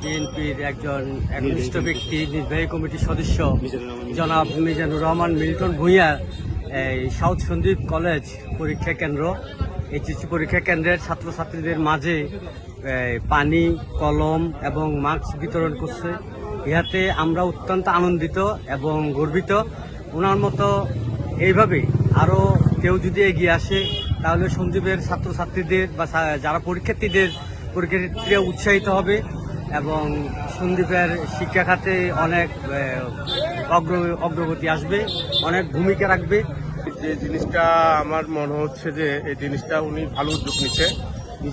বিএনপির একজন একনিষ্ঠ ব্যক্তি, নির্বাহী কমিটির সদস্য, জনাব মিজানুর রহমান মিল্টন ভূঁইয়া, এই সাউথ সন্দীপ কলেজ পরীক্ষা কেন্দ্র। এইচএসসি পরীক্ষা কেন্দ্রের ছাত্রছাত্রীদের মাঝে পানি, কলম এবং মাস্ক বিতরণ করছে। ইহাতে আমরা অত্যন্ত আনন্দিত এবং গর্বিত। ওনার মতো এইভাবে আরও কেউ যদি এগিয়ে আসে, তাহলে সঞ্জীবের ছাত্রছাত্রীদের বা যারা পরীক্ষার্থীদের পরীক্ষার্থীরা উৎসাহিত হবে এবং সন্দীপের শিক্ষা খাতে অনেক অগ্র- অগ্রগতি আসবে অনেক ভূমিকা রাখবে। যে জিনিসটা আমার মনে হচ্ছে যে এই জিনিসটা উনি ভালো উদ্যোগ নিচ্ছে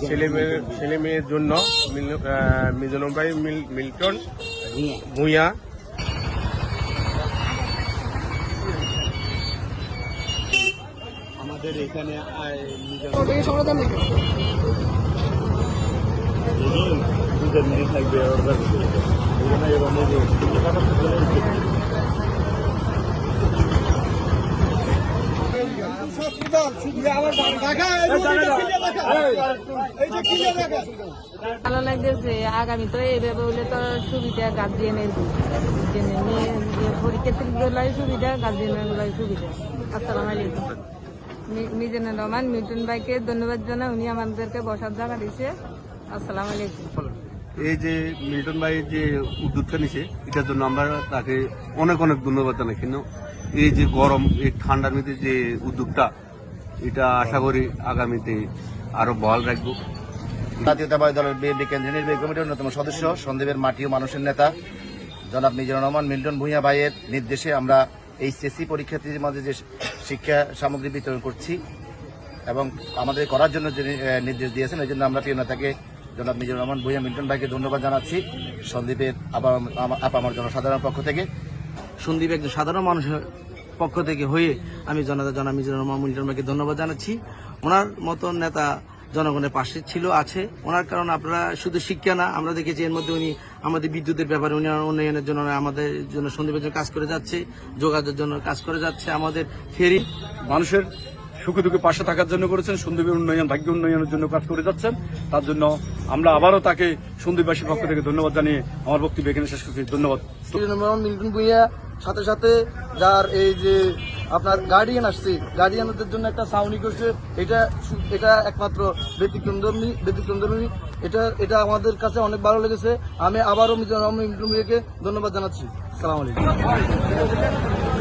ছেলে মেয়ে ছেলে মেয়ের জন্য মিল- ভাই মিল- মিল্টন ভূঁইয়া। আমাদের এখানে ভালো লাগতেছে, আগামী তো এইভাবে হলে তো সুবিধা গার্জিয়ানের পরীক্ষার্থীগুলাই সুবিধা গার্জিয়ানের সুবিধা। আসসালাম আলাইকুম। মিজানুর রহমান মিটন ভাইকে ধন্যবাদ জানাই, উনি আমাদেরকে বসার জায়গা দিছে আসসালাম আলাইকুম। এই যে মিল্টন ভাই যে উদ্যোগটা নিছে এটার জন্য আমরা তাকে অনেক অনেক ধন্যবাদ জানাই। কিন্তু এই যে গরম এই ঠান্ডার মধ্যে যে উদ্যোগটা এটা আশা করি আগামীতে আরও বহাল রাখব। জাতীয়তাবাদী দলের বিএনপি কেন্দ্রীয় নির্বাহী কমিটির অন্যতম সদস্য সন্দ্বীপের মাটি ও মানুষের নেতা জনাব মিজানুর রহমান মিল্টন ভূঁইয়া ভাইয়ের নির্দেশে আমরা এইচএসসি পরীক্ষার্থীদের মাঝে যে শিক্ষা সামগ্রী বিতরণ করছি এবং আমাদের করার জন্য যে নির্দেশ দিয়েছেন এই জন্য আমরা প্রিয় নেতাকে জনাব মিজানুর রহমান, ভূঁইয়া মিল্টন ভাইকে ধন্যবাদ জানাচ্ছি। সন্দীপের আবার আপামার জনসাধারণ পক্ষ থেকে। সন্দীপ একজন সাধারণ মানুষের পক্ষ থেকে হয়ে আমি জনতা জনা মিজানুর রহমান মিল্টন ভাইকে ধন্যবাদ জানাচ্ছি। ওনার মতন নেতা জনগণের পাশে ছিল, আছে। ওনার কারণে আপনারা শুধু শিক্ষা না, আমরা দেখেছি এর মধ্যে উনি আমাদের বিদ্যুতের ব্যাপারে উনি উন্নয়নের জন্য আমাদের জন্য সন্দীপের জন্য কাজ করে যাচ্ছে, যোগাযোগের জন্য কাজ করে যাচ্ছে, আমাদের ফেরি মানুষের সুখে দুঃখে পাশে থাকার জন্য করেছেন সন্দীপের উন্নয়ন, ভাগ্য উন্নয়নের জন্য কাজ করে যাচ্ছেন। তার জন্য আমরা আবারও তাকে সন্দীপবাসীর পক্ষ থেকে ধন্যবাদ জানিয়ে আমার বক্তব্য এখানে শেষ করছি। ধন্যবাদ। মিল্টন ভুইয়া, সাথে সাথে যার এই যে আপনার গার্ডিয়ান আসছে গার্ডিয়ানদের জন্য একটা সাউনি করছে, এটা এটা একমাত্র ব্যতিক্রমধর্মী ব্যতিক্রমধর্মী। এটা এটা আমাদের কাছে অনেক ভালো লেগেছে। আমি আবারও মিজানুর রহমান ধন্যবাদ জানাচ্ছি। সালাম আলাইকুম।